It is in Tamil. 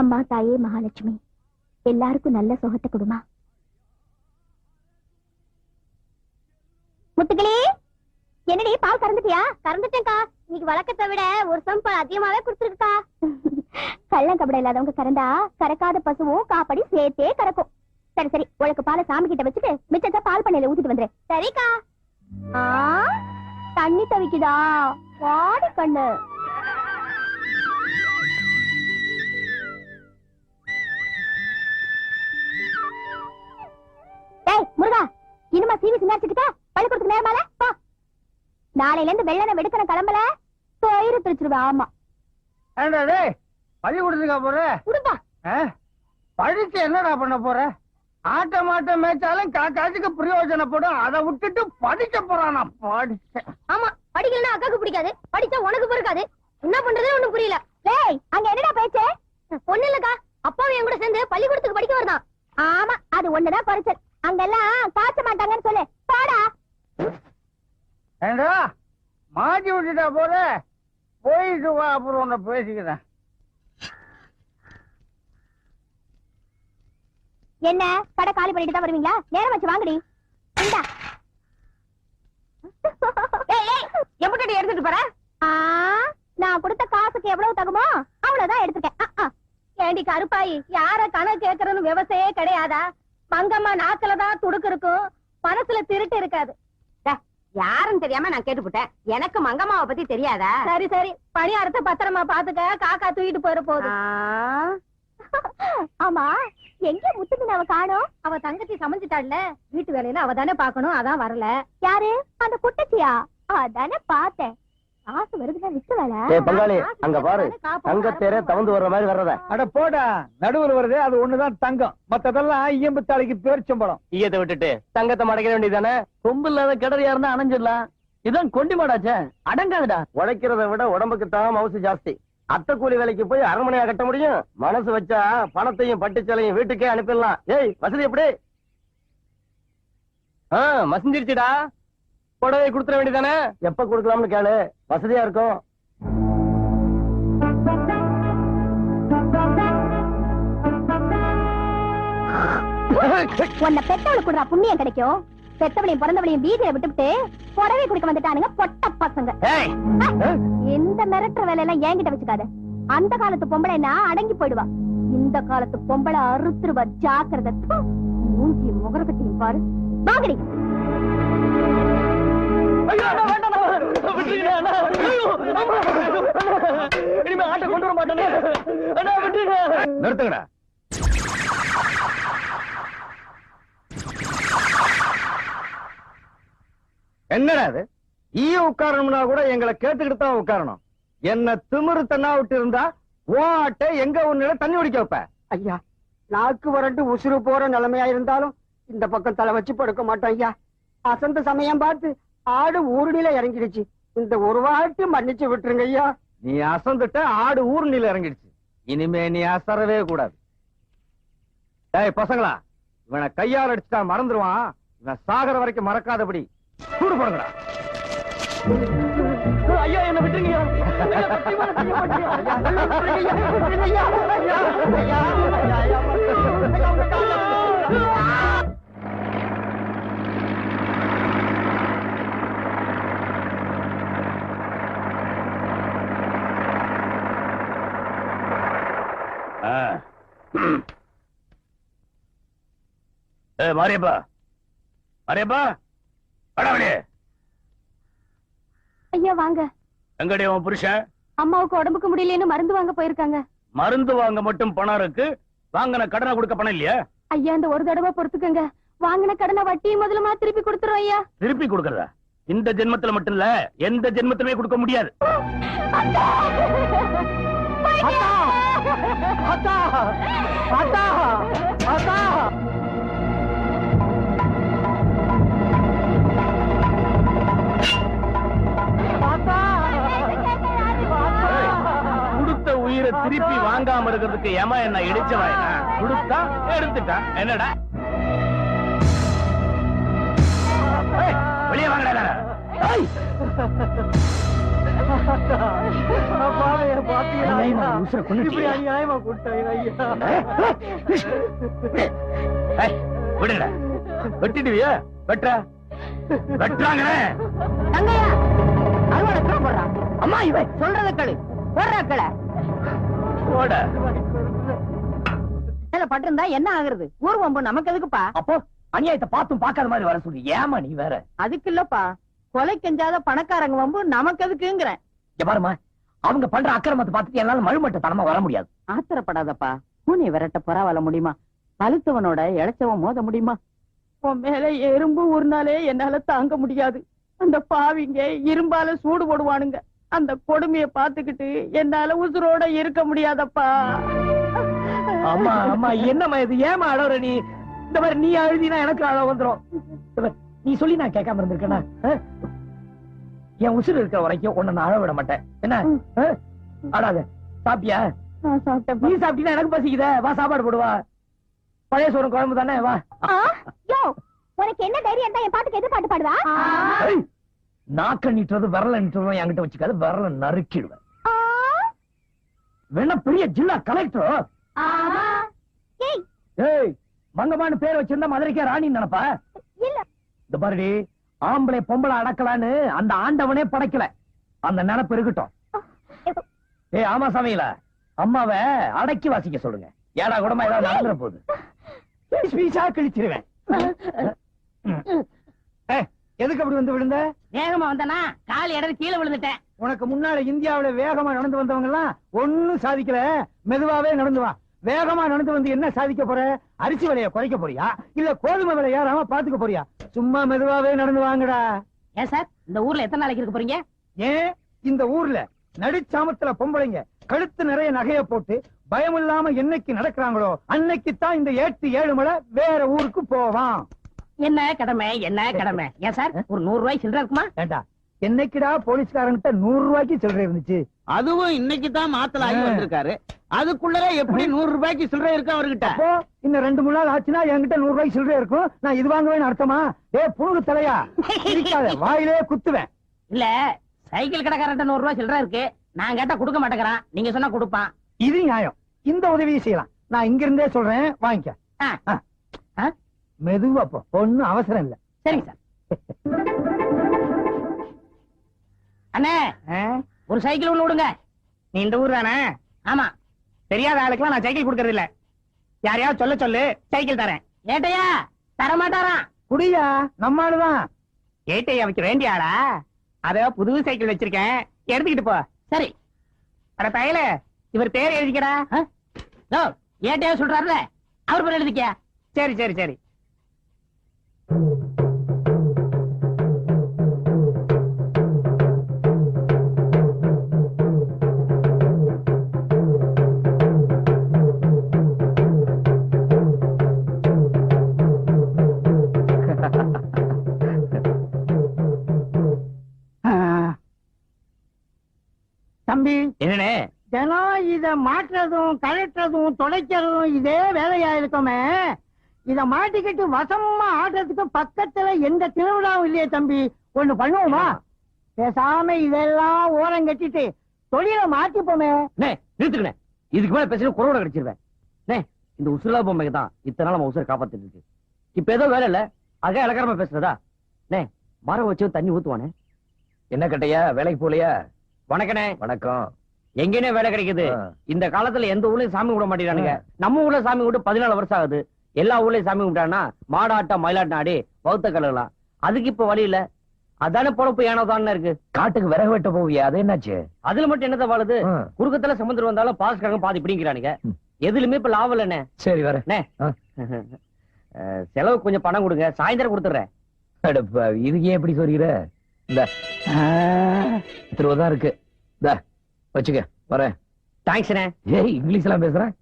அம்மா தாயே மகாலட்சுமி எல்லாருக்கும் நல்ல சுகத்தை கொடுமா. முத்துகளே என்னடி பால் கறந்துட்டியா? கறந்துட்டேன்க்கா. இன்னைக்கு வழக்கத்தை விட ஒரு சம்பா அதிகமாவே கொடுத்துருக்கா கள்ளம் கபடம் இல்லாதவங்க கறந்தா கறக்காத பசுவும் காப்படி சேர்த்தே கறக்கும். சரி சரி உனக்கு பாலை சாமி கிட்ட வச்சுட்டு மிச்சத்தை பால் பண்ணையில ஊத்திட்டு வந்துரு. சரிக்கா. தண்ணி தவிக்குதா? வாடி கண்ணு. நாளையில இருந்து வெள்ளனை வெடுக்கணும் கிளம்பல? பயிறு பிரிச்சிருவா ஆமா. ஏண்டா டேய் பள்ளிக்கூடத்துக்கா போற? குடுப்பா? படிச்சு என்னடா பண்ண போற? ஆட்ட மாட்ட மேய்ச்சாலும் காக்காச்சுக்கு பிரயோஜனப்படும் அதை விட்டுட்டு படிக்க போறானா படிச்ச ஆமா படிக்கலன்னா அக்காக்கு பிடிக்காது. படிச்சா உனக்கு பொறுக்காது. என்ன பண்றது ஒண்ணும் புரியல. டேய் அங்க என்னடா பேச்சு? ஒண்ணு இல்லக்கா. அப்பாவும் என் கூட சேர்ந்து பள்ளிக்கூடத்துக்கு படிக்க வரதான். ஆமா அது ஒண்ணுதான் குறைச்சல். அங்கெல்லாம் காய்ச்ச மாட்டாங்கன்னு சொல்லு. ஏண்டா? மாட்டி விட்டுட்டா போற போயிட்டு வா அப்புறம் உன்னை பேசிக்கிறேன். என்ன? கடை காலி பண்ணிட்டு தான் வருவீங்களா? நேரம் வச்சு வாங்கடி. இந்தா. ஏய் ஏய் எப்படி எடுத்துட்டு போற? நான் கொடுத்த காசுக்கு எவ்வளவு தகுமோ அவ்வளவுதான் எடுத்துட்டேன். ஏண்டி கருப்பாயி யார கணக்கு கேக்குறன்னு விவசாயே கிடையாதா? மங்கம்மா நாக்குல தான் துடுக்கு இருக்கும். மனசுல திருட்டு இருக்காது. யாருன்னு தெரியாம நான் கேட்டுப்புட்டேன். எனக்கு மங்கம்மாவை பத்தி தெரியாதா? சரி சரி. பணியாரத்தை பத்திரமா பாத்துக்க. காக்கா தூக்கிட்டு போயிட போகுது. ஆமா எங்க முத்துக்கு அவ காணோம்? அவ தங்கச்சி சமைஞ்சிட்டாள்ல. வீட்டு வேலையில அவ தானே பாக்கணும் அதான் வரல. யாரு? அந்த குட்டச்சியா? அதானே பார்த்தேன். காசு வருதுன்னா விட்டு வேலை. ஏய் பங்காளி அங்க பாரு. தங்கத்தேரே தவந்து வர்ற மாதிரி வர்றத. அட போடா நடுவில் வருது அது ஒண்ணுதான் தங்கம். மத்ததெல்லாம் ஐயம்பு தாளிக்கு பேரிச்சம்பழம். ஈயத்தை விட்டுட்டு தங்கத்தை மடக்க வேண்டியதானே கொம்பு இல்லாத கிடறியா இருந்தா அணைஞ்சிடலாம். இதான் கொண்டி மாடாச்சே. அடங்காதுடா. உழைக்கிறத விட உடம்புக்கு தான் மவுசு ஜாஸ்தி. அத்தை கூலி வேலைக்கு போய் அரண்மனையா கட்ட முடியும்? மனசு வச்சா பணத்தையும் பட்டுச்சலையும் வீட்டுக்கே அனுப்பிடலாம். ஏய் வசதி எப்படி? ஆ மசிஞ்சிருச்சுடா. புடவை கொடுத்துட வேண்டியதானே? எப்ப கொடுக்கலாம்னு கேளு. வசதியா இருக்கும். உன்னை பெத்தவளுக்கு கொடுறா புண்ணியம் கிடைக்கும். பெத்தவளையும் பிறந்தவளையும் வீதியை விட்டுவிட்டு புடவை குடிக்க வந்துட்டானுங்க பொட்ட பசங்க. ஏய்! இந்த மிரட்டுற வேலையெல்லாம் என்கிட்ட வச்சுக்காத. அந்த காலத்து பொம்பளைன்னா அடங்கி போயிடுவா. இந்த காலத்து பொம்பளை அறுத்துருவா ஜாக்கிரதை. மூஞ்சி முகரக்கட்டையும் பாரு. வாங்கடி இனிமே ஆட்டை கொண்டு வர மாட்டேனே அண்ணா விட்டுங்க நிறுத்துங்கடா. என்னடா அது ஈ உட்காரணும்னா கூட எங்களை கேட்டுக்கிட்டு தான் உட்காரணும். என்ன திமிரு தன்னா விட்டு இருந்தா ஓ ஆட்டை எங்க உன்னிட தண்ணி குடிக்க வைப்ப? ஐயா நாக்கு வறண்டு உசுறு போற நிலைமையா இருந்தாலும் இந்த பக்கம் தலை வச்சு படுக்க மாட்டோம் ஐயா. அசந்த சமயம் பார்த்து ஆடு ஊருடியில இறங்கிடுச்சு இந்த ஒரு வாட்டி மன்னிச்சு விட்டுருங்க ஐயா நீ அசந்துட்ட ஆடு ஊர்நில இறங்கிடுச்சு இனிமே நீ அசரவே கூடாது டேய் பசங்களா இவனை கையால் அடிச்சுட்டா மறந்துருவான் இவன் சாகர வரைக்கும் மறக்காதபடி சூடு போடுங்கடா ஐயா என்ன விட்டுருங்க ஏ மாரியப்பா. மாரியப்பா. அடவனே ஐயா வாங்க. எங்கடி உன் புருஷன்? அம்மாவுக்கு உடம்புக்கு முடியலன்னு மருந்து வாங்க போயிருக்காங்க. மருந்து வாங்க மட்டும் பணம் இருக்கு. வாங்கின கடனை கொடுக்க பணம் இல்லையா? ஐயா இந்த ஒரு தடவை பொறுத்துக்கங்க. வாங்கின கடனை வட்டி முதலுமா திருப்பி கொடுத்துரும் ஐயா. திருப்பி கொடுக்கறதா? இந்த ஜென்மத்துல மட்டும் இல்ல எந்த ஜென்மத்திலுமே கொடுக்க முடியாது. அத்தா அத்தா அத்தா அத்தா உயிரை திருப்பி வாங்காம இருக்கிறதுக்கு ஏமா என்ன இடிச்சவா என்ன? கொடுத்தா எடுத்துட்டா? என்னடா? வெளியே வாங்கடா விடுடா வெட்டுறாங்களே தங்கையா அறுவடை போடுறான் அம்மா இவன் சொல்றத கேளு போடுற கிளை போட பட்டிருந்தா என்ன ஆகுறது? ஊர் வம்பு நமக்கு எதுக்குப்பா? அப்போ அநியாயத்தை பார்த்தும் பார்க்காத மாதிரி வர சொல்லி. ஏமா நீ வேற? அதுக்கு இல்லப்பா. கொலை கெஞ்சாத பணக்காரங்க வம்பு நமக்கு எதுக்குங்கிறேன். பாருமா அவங்க பண்ற அக்கிரமத்தை பார்த்துட்டு என்னால மழுமட்ட தனமா வர முடியாது. ஆத்திரப்படாதப்பா. பூனை விரட்ட பரவாயில்ல முடியுமா? பழுத்தவனோட இழைச்சவன் மோத முடியுமா? உன் மேல எறும்பு ஊர்னாலே என்னால தாங்க முடியாது. அந்த பாவிங்க இரும்பால சூடு போடுவானுங்க. அந்த கொடுமைய பாத்துக்கிட்டு என்னால உசுரோட இருக்க முடியாதப்பா. அம்மா அம்மா என்னம்மா இது? ஏமா அழற நீ? இந்த மாதிரி நீ அழுதினா எனக்கு அழ வந்துரும். நீ சொல்லி நான் கேட்காம இருந்திருக்கேனா? என் உசுறு இருக்கிற வரைக்கும் உன்னை நான் அழ விட மாட்டேன். என்ன? ஆ? அழாத சாப்பிட்டியா? நீ சாப்பிட்டீங்கன்னா எனக்கு பசிக்குதே. வா சாப்பாடு போடுவா பழைய சோறு குழம்பு தானே வா. உனக்கு என்ன தைரியம் தான் என் பாட்டுக்கு எது பாட்டு பாடுவா? நாக்க நீட்டுறது விரல நீட்டுறதும் என்கிட்ட வச்சுக்காது. விரல நறுக்கிடுவேன். வேணா பெரிய ஜில்லா கலெக்டர். ஏய். மங்கம்மான்னு பேர் வச்சிருந்தா மதுரைக்கே ராணி நினைப்பா? இந்த பாருடி ஆம்பளை பொம்பளை அடக்கலான்னு அந்த ஆண்டவனே படைக்கல. அந்த நினைப்பு இருக்கட்டும். ஏய் ஆமா சமையல. அம்மாவை அடக்கி வாசிக்க சொல்லுங்க. ஏடா கூடமா ஏதாவது நடந்துற போகுது. கிழிச்சிருவேன். எதுக்கு அப்படி வந்து விழுந்த? வேகமா வந்தனா? கால் இடறி கீழே விழுந்துட்டேன். உனக்கு முன்னால இந்தியாவுல வேகமா நடந்து வந்தவங்க எல்லாம் ஒண்ணும் சாதிக்கல. மெதுவாவே நடந்து வா. வேகமா நடந்து வந்து என்ன சாதிக்க போற? அரிசி விலைய குறைக்க போறியா? இல்ல கோதுமை விலை ஏறாம பாத்துக்க போறியா? சும்மா மெதுவாவே நடந்து வாங்கடா. ஏன் சார்? இந்த ஊர்ல எத்தனை நாளைக்கு இருக்க போறீங்க? ஏன்? இந்த ஊர்ல நடுச்சாமத்துல பொம்பளைங்க கழுத்து நிறைய நகைய போட்டு பயம் இல்லாம என்னைக்கு நடக்கிறாங்களோ அன்னைக்கு தான் இந்த ஏட்டு ஏழு மலை வேற ஊருக்கு போவான். என்ன கடமை? என்ன கடமை? ஏன் சார்? ஒரு நூறு ரூபாய் சில்லற இருக்குமா? ஏண்டா? என்னைக்குடா போலீஸ்காரங்கிட்ட நூறு ரூபாய்க்கு சில்லறை இருந்துச்சு? அதுவும் இன்னைக்கு தான் மாத்தலாகி ஆ. வந்திருக்காரு. அதுக்குள்ளரே எப்படி நூறு ரூபாய்க்கு சில்லறை இருக்கு அவர்கிட்ட? இன்னும் ரெண்டு மூணு நாள் ஆச்சுன்னா என்கிட்ட நூறு ரூபாய்க்கு சில்லறை இருக்கும். நான் இது வாங்குவேன்னு அர்த்தமா? ஏ புழுகு தலையா? சிரிக்காத வாயிலே குத்துவேன். இல்ல சைக்கிள் கடைக்காரன்ட்ட நூறு ரூபாய் சில்லற இருக்கு. நான் கேட்டா கொடுக்க மாட்டேங்கிறான். நீங்க சொன்னா கொடுப்பான். இது நியாயம். இந்த உதவியை செய்யலாம். நான் இங்க இருந்தே சொல்றேன். வாங்கிக்க? மெதுவா போ. ஒண்ணும் அவசரம் இல்ல. சரிங்க சார். அண்ணே ஒரு சைக்கிள் ஒண்ணு விடுங்க. நீ இந்த ஊர் தானே? ஆமா. தெரியாத ஆளுக்கெல்லாம் நான் சைக்கிள் கொடுக்கறது இல்ல. யாரையாவது சொல்ல சொல்லு சைக்கிள் தரேன். ஏட்டையா? தர மாட்டாராம் குடியா நம்மாளுதான் ஏட்டையா வைக்க வேண்டிய ஆளா? அத புது சைக்கிள் வச்சிருக்கேன். எடுத்துக்கிட்டு போ. சரி. அட பயல இவர் பேர் எழுதிக்கடா. ஏட்டையா சொல்றாருல. அவர் பேர் எழுதிக்க. சரி சரி சரி. என்னனே தினம் இத மாற்றுறதும் கழட்டுறதும் தொலைக்கிறதும் இதே வேலையா இருக்குமே? இத மாட்டிக்கிட்டு வசமா ஆடுறதுக்கு பக்கத்துல எந்த திருவிழாவும் இல்லையே தம்பி. ஒண்ணு பண்ணுவோமா? பேசாம இதெல்லாம் ஓரம் கட்டிட்டு தொழில மாட்டிப்போமே நே நிறுத்துக்கணே இதுக்கு மேல பேசுறது குறவோட கிடைச்சிருவேன். நே இந்த உசுரா பொம்மைக்கு தான் இத்தனை நாள் நம்ம உசுரை காப்பாத்திட்டு இருக்கு. இப்ப ஏதோ வேலை இல்ல. அக இலக்காரமா பேசுறதா? நே மரம் வச்சு தண்ணி ஊத்துவானே? என்ன கட்டையா? வேலைக்கு போலையா வணக்கண்ணே. வணக்கம். எங்கேனே வேலை கிடைக்குது. இந்த காலத்துல எந்த ஊர்லயும் சாமி கும்பிட மாட்டேங்கிறானுங்க. நம்ம ஊர்ல சாமி கும்பிட்டு பதினாலு வருஷம் ஆகுது. எல்லா ஊர்லயும் சாமி கும்பிட்டானா மாடாட்டம் மயிலாட்டம் ஆடி பௌத்த கலகலாம் அதுக்கு இப்ப வழி இல்ல. அதானே பொழப்பு ஏனோதான் இருக்கு. காட்டுக்கு விறகு வெட்ட போவியா அது என்னாச்சு? அதுல மட்டும் என்னத்த வாழுது? குறுக்கத்துல சமுத்திரம் வந்தாலும் பாஸ் கழகம் பாதி பிடிக்கிறானுங்க எதுலுமே இப்ப லாபம் இல்லண்ணே சரி வர செலவு கொஞ்சம் பணம் கொடுங்க. சாயந்தரம் கொடுத்துறேன் இதுக்கு ஏன் எப்படி சொல்லிக்கிற இந்த. திருவதான் இருக்கு. இந்த. வச்சுக்க வரேன். தேங்க்ஸ்ண்ணே ஏய் இங்கிலீஷ் எல்லாம் பேசுறேன்